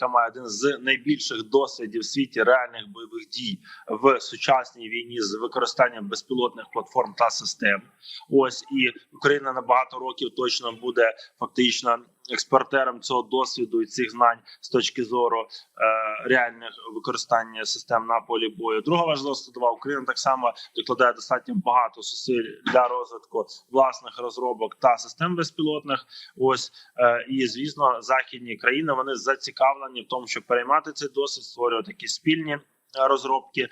яка має один з найбільших досвідів в світі реальних бойових дій в сучасній війні з використанням безпілотних платформ та систем. Ось і Україна на багато років точно буде фактично експортером цього досвіду і цих знань з точки зору е, реальних використання систем на полі бою. Друга важлива складова Україна так само докладає достатньо багато зусиль для розвитку власних розробок та систем безпілотних. Ось е, і звісно, західні країни вони зацікавлені в тому, щоб переймати цей досвід, створювати такі спільні. Е, Розробки е,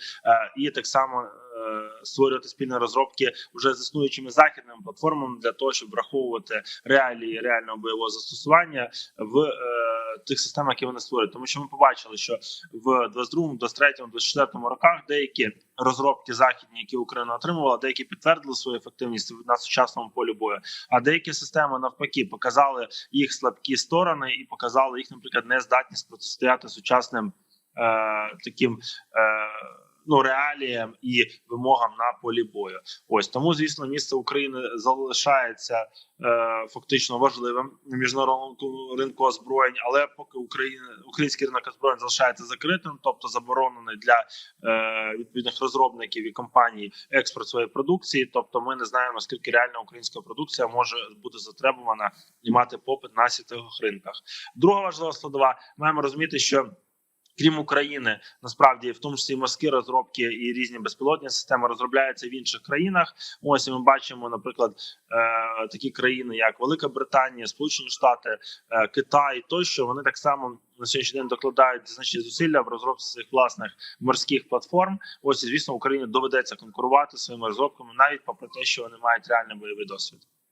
і так само е, створювати спільні розробки вже з існуючими західними платформами для того, щоб враховувати реалії реального бойового застосування в тих системах, які вони створюють. Тому що ми побачили, що в 22, 23, 24 роках деякі розробки західні, які Україна отримувала, деякі підтвердили свою ефективність на сучасному полі бою. А деякі системи навпаки показали їх слабкі сторони і показали їх, наприклад, нездатність протистояти сучасним таким. Е, Ну, реаліям і вимогам на полі бою, ось тому, звісно, місце України залишається е, фактично важливим на міжнародному ринку озброєнь, але поки Україна український ринок озброєнь залишається закритим, тобто заборонений для е, відповідних розробників і компаній експорт своєї продукції. Тобто, ми не знаємо скільки реально українська продукція може бути затребувана і мати попит на світових ринках. Друга важлива складова, маємо розуміти, що крім України, насправді в тому числі морські розробки і різні безпілотні системи розробляються в інших країнах. Ось ми бачимо, наприклад, е, такі країни, як Велика Британія, Сполучені Штати, е, Китай, тощо вони так само на сьогоднішній день докладають значні зусилля в розробці своїх власних морських платформ. Ось і звісно, Україні доведеться конкурувати своїми розробками, навіть попри те, що вони мають реальний бойовий досвід.